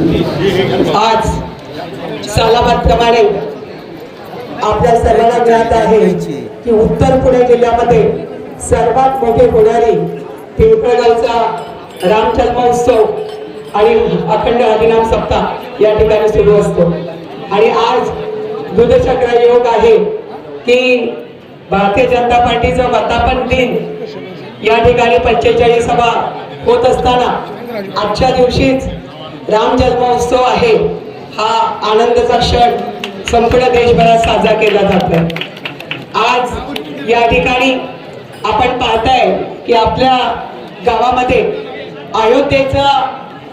आज सालाबाद प्रमाणे आपल्या सर्वांना ज्ञात आहे की उत्तर पुणे जिल्ह्यामध्ये सर्वात मोठे होणारी पिंपळगावचा राम जन्मोत्सव आणि अखंड हरिनाम सप्ताह या ठिकाणी सुरू असतो. आणि आज दुधचक्र योग आहे की भारतीय जनता पार्टीचं वर्धापन दिन या ठिकाणी पंचेचाळीस सभा होत असताना आजच्या दिवशीच राम जन्मोत्सव आहे. हा आनंदाचा क्षण संपूर्ण देशभरात साजरा केला जातोय. आज या ठिकाणी आपण पाहताय की आपल्या गावामध्ये अयोध्येचं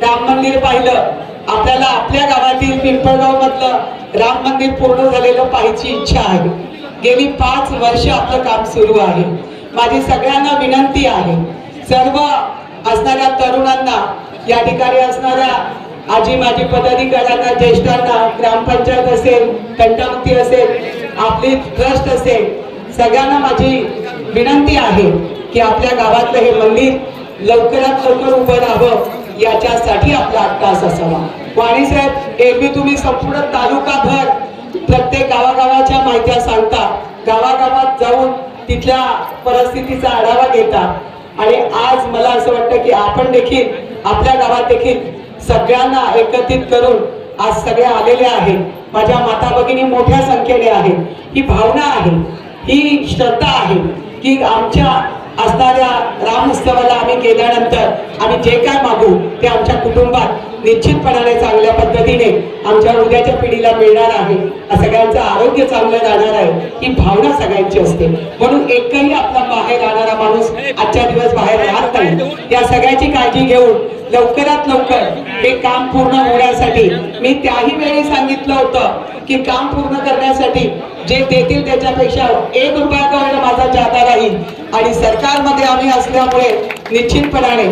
राम मंदिर पाहिलं. आपल्याला आपल्या गावातील पिंपळगाव मधलं राम मंदिर पूर्ण झालेलं पाहायची इच्छा आहे. गेली पाच वर्ष आपलं काम सुरू आहे. माझी सगळ्यांना विनंती आहे. सर्व असणाऱ्या तरुणांना या ठिकाणी असणाऱ्या आजी माजी पदाधिकाऱ्यांना ज्येष्ठांना ग्रामपंचायत असेल कंटामुक्ती असेल आपली ट्रस्ट असेल सगळ्यांना माझी विनंती आहे की आपल्या गावातलं हे मंदिर लवकरात लवकर उभं राहावं याच्यासाठी आपला अट्टास असावा. वाणी साहेब एरवी तुम्ही संपूर्ण तालुकाभर प्रत्येक गावागावाच्या माहित्या सांगता. गावागावात जाऊन तिथल्या परिस्थितीचा आढावा घेता. आणि आज मला असं वाटतं की आपण देखील आपल्या गावात देखील सगळ्यांना एकत्रित करून आज सगळे आलेले आहेत. माझ्या माता भगिनी मोठ्या संख्येने आहेत. ही भावना आहे. ही श्रद्धा आहे की आमच्या असणाऱ्या राम उत्सवाला आम्ही गेल्यानंतर आम्ही जे काय मागू ते आमच्या कुटुंबात निश्चितपणाने चांगल्या पद्धतीने आमच्या उद्याच्या पिढीला मिळणार आहे. सगळ्यांचं आरोग्य चांगलं राहणार आहे ही भावना सगळ्यांची असते. म्हणून एकही आपला बाहेर राहणारा माणूस आजच्या दिवस बाहेर राहत नाही. या सगळ्याची काळजी घेऊन लवकरात लवकर हे काम पूर्ण होण्यासाठी मी त्याही वेळी सांगितलं होतं की काम पूर्ण करण्यासाठी जे देतील त्याच्यापेक्षा एक रुपया कवडं माझा जादा राहील. आणि सरकारमध्ये आम्ही असल्यामुळे निश्चितपणाने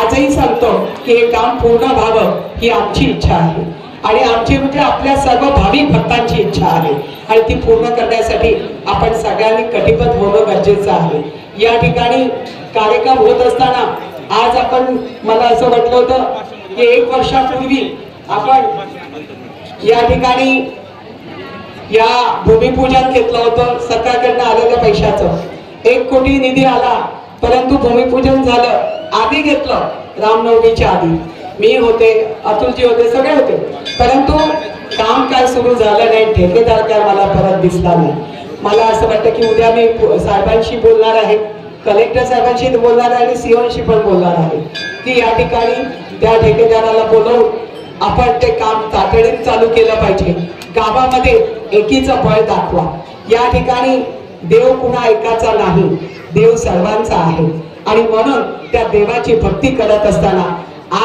आजही सांगतो की हे काम पूर्ण व्हावं ही आमची इच्छा आहे. आणि आमची म्हणजे आपल्या सर्व भावी भक्तांची इच्छा आहे. आणि ती पूर्ण करण्यासाठी आपण सगळ्यांनी कटिबद्ध होणं गरजेचं आहे. या ठिकाणी कार्यक्रम होत असताना आज आपण मला असं वाटलं होतं की एक वर्षापूर्वी आपण या ठिकाणी या भूमिपूजन घेतलं होतं. सरकारकडनं आलेल्या पैशाचं. एक कोटी निधी आला परंतु भूमिपूजन झालं. आधी घेतलं रामनवमीच्या आधी. मी होते अतुलजी होते सगळे होते. परंतु काम काय सुरू झालं नाही ठेकेदार काय मला परत दिसला नाही. मला असं वाटतं की उद्या मी साहेबांशी बोलणार आहे. कलेक्टर साहेबांशी बोलणार आहे आणि सीओशी पण बोलणार आहे. की या ठिकाणी त्या ठेकेदाराला बोलवून आपण ते काम तातडीने चालू केलं पाहिजे. गावामध्ये एकीचं बळ दाखवा. या ठिकाणी देव कुणा एकाचा नाही देव सर्वांचा आहे. आणि म्हणून त्या देवाची भक्ती करत असताना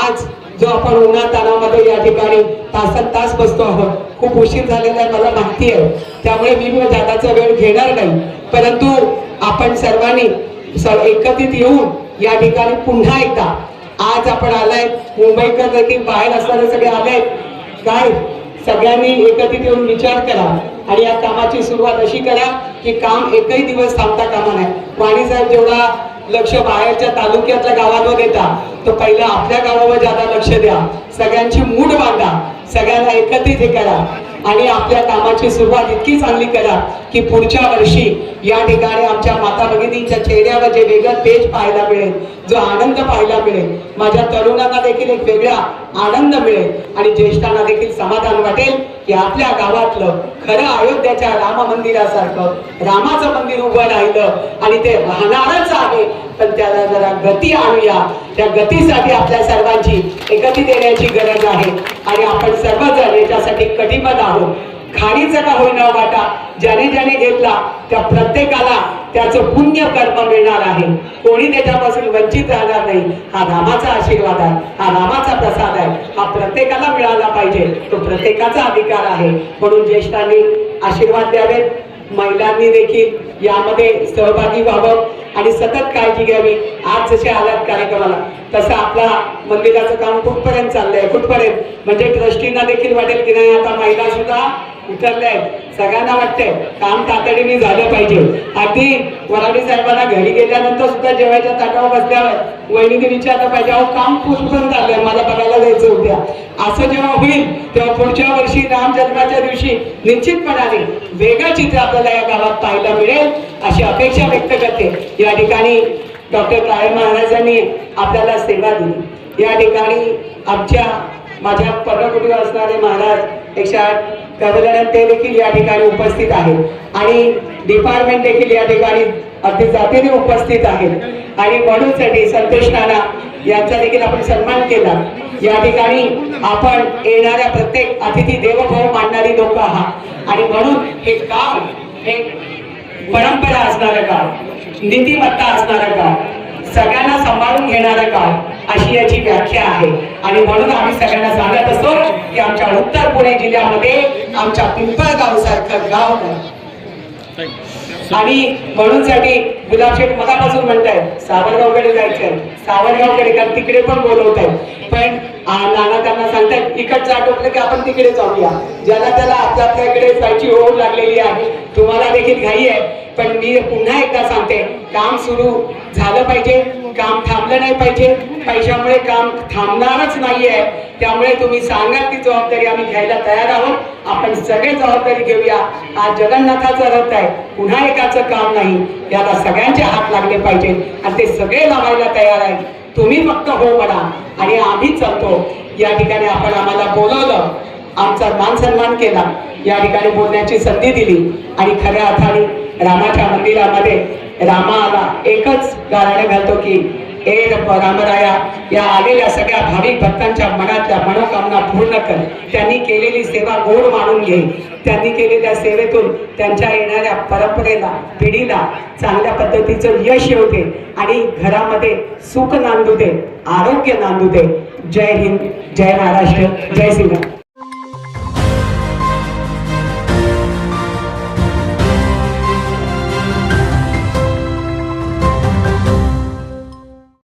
आज जो आपण उन्हातानामध्ये या ठिकाणी तासन तास बसतो आहोत खूप उशीर झालेला आहे मला माहिती आहे. त्यामुळे मी जाताचा वेळ घेणार नाही. परंतु आपण सर्वांनी एकत्रित येऊन या ठिकाणी पुन्हा एकदा आज आपण आलाय मुंबईकर देखील बाहेर असणारे सगळे आले काय? सगळ्यांनी एकत्रित येऊन विचार करा आणि या कामाची सुरुवात अशी करा की काम एकही दिवस थांबता कामा नाही वाणी साहेब जेवढा लक्ष बाहेरच्या तालुक्यातल्या गावांवर देता तो पहिला आपल्या गावावर ज्यादा लक्ष द्या. सगळ्यांची मूड बांधा सगळ्यांना एकत्रित हे करा. आणि आपल्या कामाची सुरुवात इतकी चांगली करा की पुढच्या वर्षी या ठिकाणी आमच्या माता भगिनींच्या चेहऱ्यावर जे वेगळं तेज पाहायला मिळेल जो आनंद पाहायला मिळेल माझ्या तरुणांना देखील एक वेगळा आनंद मिळेल आणि ज्येष्ठांना देखील समाधान वाटेल की आपल्या गावातलं खरं अयोध्याच्या राम मंदिरासारखं रामाचं मंदिर उभं राहिलं आणि ते राहणारच आहे. पण त्याला जरा गती आणूया. त्या गतीसाठी आपल्या सर्वांची एकती देण्याची गरज आहे. आणि आपण सर्वजण त्यासाठी कटिबद्ध आहोत. खाणीचा का होईना वाटा. ज्याने ज्याने घेतला त्या प्रत्येकाला त्याचं पुण्य कर्म मिळणार आहे. कोणी त्याच्यापासून वंचित राहणार नाही. हा रामाचा आशीर्वाद आहे. हा रामाचा प्रसाद आहे. हा प्रत्येकाला मिळाला पाहिजे. तो प्रत्येकाचा अधिकार आहे. म्हणून ज्येष्ठांनी आशीर्वाद द्यावेत. महिलांनी देखील यामध्ये सहभागी व्हावं आणि सतत काळजी घ्यावी. आज जसे आल्यात कार्यक्रमाला तसं आपला मंदिराचं काम कुठपर्यंत चाललंय? कुठपर्यंत? म्हणजे ट्रस्टींना देखील वाटेल की नाही? आता महिला सुद्धा आहेत. सगळ्यांना वाटतंय काम तातडीने झालं पाहिजे. अगदी वराडी साहेबांना घरी गेल्यानंतर सुद्धा जेवायच्या ताटावर बसल्यावर वहिनीने विचारलं पाहिजे अहो काम पूर्ण झालंय मला बघायला जायचं होत्या असं जेव्हा होईल तेव्हा पुढच्या वर्षी राम जन्माच्या दिवशी निश्चितपणाने वेगळं चित्र आपल्याला या गावात पाहायला मिळेल अशी अपेक्षा व्यक्त करते. या ठिकाणी डॉक्टर काळे महाराजांनी आपल्याला सेवा दिली. या ठिकाणी आमच्या माझ्या पर्णकुटीवर असणारे महाराज एकशे आठ ते देखील या ठिकाणी उपस्थित आहेत. आणि डिपार्टमेंट देखील या ठिकाणी अगदी जातीने उपस्थित आहेत. आणि म्हणूनसाठी संतोष नाना यांचा देखील आपण सन्मान केला. या ठिकाणी आपण येणाऱ्या प्रत्येक अतिथी देवभाव मानणारी लोक आहात. आणि म्हणून हे काम हे परंपरा असणारं काळ नीतिमत्ता असणारं काळ सगळ्यांना सांभाळून घेणारं काळ अशी याची व्याख्या आहे. आणि म्हणून आम्ही सगळ्यांना सांगत असतो की आमच्या उत्तर पुणे जिल्ह्यामध्ये आमच्या पिंपळगाव सारखं गाव नाही. आणि म्हणून साठी गुलाबशेठ मनापासून म्हणतायत सावरगावकडे जायचंय. सावरगावकडे कारण तिकडे पण बोलवत आहेत पण नाना त्यांना सांगतायत इकडचं आटोपलं की आपण तिकडे जाऊया. ज्याला त्याला आपल्या आपल्याकडे जायची ओढ लागलेली आहे. तुम्हाला देखील घाई आहे. पण मी पुन्हा एकदा सांगते काम सुरू झालं पाहिजे. काम थांबलं नाही पाहिजे. पैशामुळे काम थांबणारच नाहीये. त्यामुळे तुम्ही सांगा ती जबाबदारी आम्ही घ्यायला तयार आहोत. आपण सगळे जबाबदारी घेऊया. हा जगन्नाथाचा रथ आहे. पुन्हा एकाचं काम नाही. याला सगळ्यांचे हात लागले पाहिजे. आणि ते सगळे लावायला तयार आहेत. तुम्ही फक्त हो म्हणा. आणि आम्ही चालतो. या ठिकाणी आपण आम्हाला बोलवलं. आमचा मान सन्मान केला. या ठिकाणी बोलण्याची संधी दिली. आणि खऱ्या अर्थाने रामाच्या मंदिरामध्ये रामाला एकच गाणं घालतो की ए रामराया या आलेल्या सगळ्या भाविक भक्तांच्या मनातल्या मनोकामना पूर्ण कर. त्यांनी केलेली सेवा गोड मानून घे. त्यांनी केलेल्या सेवेतून त्यांच्या येणाऱ्या परंपरेला पिढीला चांगल्या पद्धतीचं यश येऊ दे आणि घरामध्ये सुख नांदू दे आरोग्य नांदू दे जय हिंद जय महाराष्ट्र जय सिंह